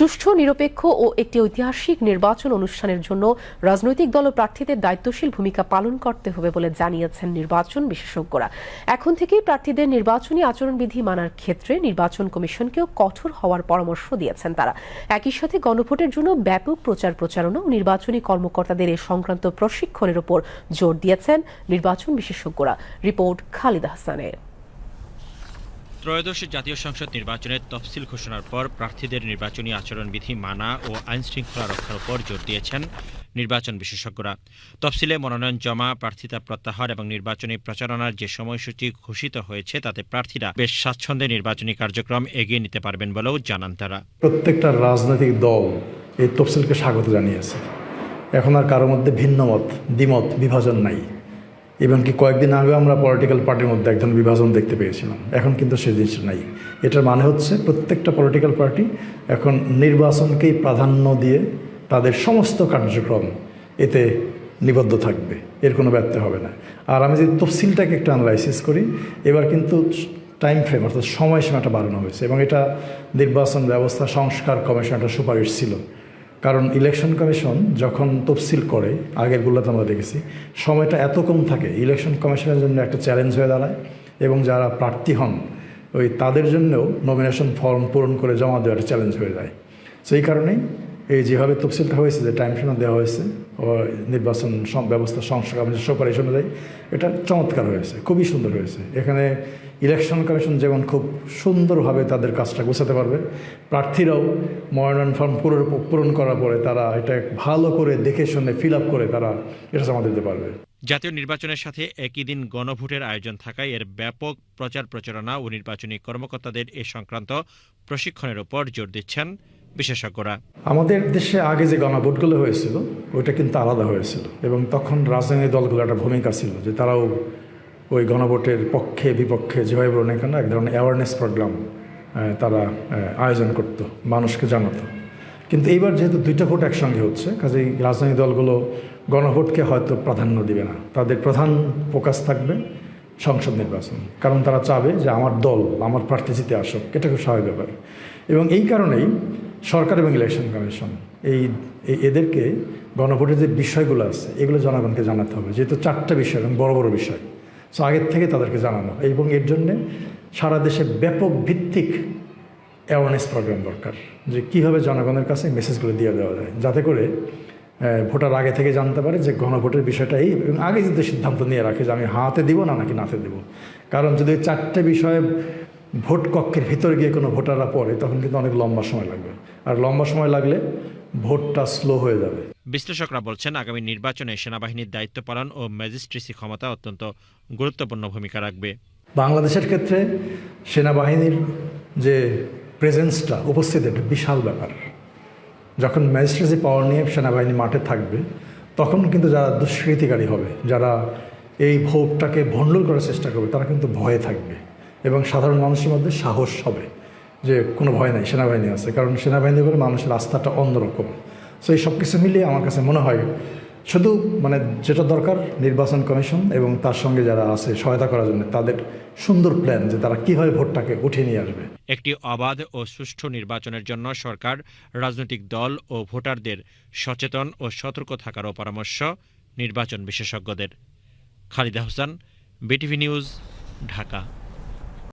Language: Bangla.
সুষ্ঠু, নিরপেক্ষ ও একটি ঐতিহাসিক নির্বাচন অনুষ্ঠানের জন্য রাজনৈতিক দল ও প্রার্থীদের দায়িত্বশীল ভূমিকা পালন করতে হবে বলে জানিয়েছেন নির্বাচন বিশেষজ্ঞরা। এখন থেকেই প্রার্থীদের নির্বাচনী আচরণবিধি মানার ক্ষেত্রে নির্বাচন কমিশনকেও কঠোর হওয়ার পরামর্শ দিয়েছেন তারা। একই সাথে গণভোটের জন্য ব্যাপক প্রচার প্রচারণা ও নির্বাচনী কর্মকর্তাদের এ সংক্রান্ত প্রশিক্ষণের উপর জোর দিয়েছেন নির্বাচন বিশেষজ্ঞরা। রিপোর্ট খালিদ হাসানের। ত্রয়োদশ জাতীয় সংসদ নির্বাচনের তফসিল ঘোষণার পর প্রার্থীদের নির্বাচনী আচরণবিধি মানা ও আইন শৃঙ্খলা রক্ষার উপর জোর দিয়েছেন নির্বাচন বিশেষজ্ঞরা। তফসিলে মনোনয়ন জমা, প্রার্থিতা প্রত্যাহার এবং নির্বাচনী প্রচারণার যে সময়সূচি ঘোষিত হয়েছে, তাতে প্রার্থীরা বেশ স্বাচ্ছন্দ্যে নির্বাচনী কার্যক্রম এগিয়ে নিতে পারবেন বলেও জানান তারা। প্রত্যেকটা রাজনৈতিক দল এই তফসিলকে স্বাগত জানিয়েছে। এখন আর কারোর মধ্যে ভিন্ন মত দ্বিমত, বিভাজন নাই। এবং কি কয়েকদিন আগে আমরা পলিটিক্যাল পার্টির মধ্যে একজন বিভাজন দেখতে পেয়েছিলাম। এখন কিন্তু সে জিনিস নাই। এটার মানে হচ্ছে প্রত্যেকটা পলিটিক্যাল পার্টি এখন নির্বাচনকেই প্রাধান্য দিয়ে তাদের সমস্ত কার্যক্রম এতে নিবদ্ধ থাকবে। এর কোনো ব্যত্যয় হবে না। আর আমি যদি তফসিলটাকে একটু অ্যানালাইসিস করি, এবার কিন্তু টাইম ফ্রেম অর্থাৎ সময়সীমাটা বাড়ানো হয়েছে এবং এটা নির্বাচন ব্যবস্থা সংস্কার কমিশন একটা সুপারিশ ছিল। কারণ ইলেকশন কমিশন যখন তফসিল করে আগেরগুলোতে আমরা দেখেছি, সময়টা এত কম থাকে, ইলেকশন কমিশনের জন্য একটা চ্যালেঞ্জ হয়ে দাঁড়ায় এবং যারা প্রার্থী হন, ওই তাদের জন্যও নমিনেশন ফর্ম পূরণ করে জমা দেওয়া একটা চ্যালেঞ্জ হয়ে যায়। সেই কারণেই এই যেভাবে তফসিলটা হয়েছে, যে টাইম ফ্রেমে দেওয়া হয়েছে, ও নির্বাচন ব্যবস্থা সংস্কার সুপারিশ অনুযায়ী, এটা চমৎকার হয়েছে, খুবই সুন্দর হয়েছে। এখানে ইলেকশন কমিশন যেমন খুব সুন্দরভাবে তাদের কাজটা গোছাতে পারবে প্রার্থীরাও মনোনয়ন ফর্ম পূরণ পূরণ করার পরে তারা এটা ভালো করে দেখে শুনে ফিল আপ করে তারা এটা জমা দিতে পারবে। জাতীয় নির্বাচনের সাথে একই দিন গণভোটের আয়োজন থাকায় এর ব্যাপক প্রচার প্রচারণা ও নির্বাচনী কর্মকর্তাদের এ সংক্রান্ত প্রশিক্ষণের উপর জোর দিচ্ছেন বিশেষজ্ঞরা। আমাদের দেশে আগে যে গণভোটগুলো হয়েছিল ওইটা কিন্তু আলাদা হয়েছিল এবং তখন রাজনৈতিক দলগুলো একটা ভূমিকা ছিল যে তারাও ওই গণভোটের পক্ষে, বিপক্ষে যেভাবে বলুন না কেন, এক ধরনের অ্যাওয়ারনেস প্রোগ্রাম তারা আয়োজন করতো, মানুষকে জানাতো। কিন্তু এইবার যেহেতু দুইটা ভোট একসঙ্গে হচ্ছে, কাজেই রাজনৈতিক দলগুলো গণভোটকে হয়তো প্রাধান্য দিবে না। তাদের প্রধান ফোকাস থাকবে সংসদ নির্বাচন, কারণ তারা চাবে যে আমার দল, আমার প্রার্থী জিতে আসুক, এটা খুব স্বাভাবিক ব্যাপার। এবং এই কারণেই সরকার এবং ইলেকশন কমিশন এই- এদেরকে গণভোটের যে বিষয়গুলো আছে, এগুলো জনগণকে জানাতে হবে, যেহেতু চারটা বিষয় এবং বড় বড় বিষয়। সো আগের থেকে তাদেরকে জানানো। এবং এর জন্যে সারা দেশে ব্যাপক ভিত্তিক অ্যাওয়ারনেস প্রোগ্রাম দরকার। যে কীভাবে জনগণের কাছে মেসেজগুলো দিয়ে দেওয়া যায়। যাতে করে ভোটার আগে থেকে জানতে পারে যে গণভোটের বিষয়টা এই এবং আগে যদি সিদ্ধান্ত নিয়ে রাখে যে আমি হাতে দিব না নাকি নাতে দেব। কারণ যদি চারটে বিষয়ে ভোট কক্ষের ভিতরে গিয়ে কোনো ভোটাররা পড়ে, তখন কিন্তু অনেক লম্বা সময় লাগবে। আর লম্বা সময় লাগলে ভোটটা স্লো হয়ে যাবে। বিশ্লেষকরা বলছেন, আগামী নির্বাচনে সেনাবাহিনীর দায়িত্ব পালন ও ম্যাজিস্ট্রেসি ক্ষমতা অত্যন্ত গুরুত্বপূর্ণ ভূমিকা রাখবে। বাংলাদেশের ক্ষেত্রে সেনাবাহিনীর যে প্রেজেন্সটা উপস্থিত একটা বিশাল ব্যাপার। যখন ম্যাজিস্ট্রেসি পাওয়ার নিয়ে সেনাবাহিনী মাঠে থাকবে, তখন কিন্তু যারা দুষ্কৃতিকারী হবে, যারা এই ভোটটাকে ভণ্ডুল করার চেষ্টা করবে, তারা কিন্তু ভয়ে থাকবে এবং সাধারণ মানুষের মধ্যে সাহস হবে যে কোনো ভয় নাই, সেনাবাহিনী আছে। কারণ সেনাবাহিনীর উপরে মানুষের আস্থাটা অন্যরকম। সো এই সব কিছু মিলিয়ে আমার কাছে মনে হয় শুধু মানে যেটা দরকার, নির্বাচন কমিশন এবং তার সঙ্গে যারা আছে সহায়তা করার জন্য, তাদের সুন্দর প্ল্যান যে তারা কীভাবে ভোটটাকে উঠিয়ে নিয়ে আসবে। একটি অবাধ ও সুষ্ঠু নির্বাচনের জন্য সরকার, রাজনৈতিক দল ও ভোটারদের সচেতন ও সতর্ক থাকারও পরামর্শ নির্বাচন বিশেষজ্ঞদের। Khalida Hossain, BTV news, Dhaka.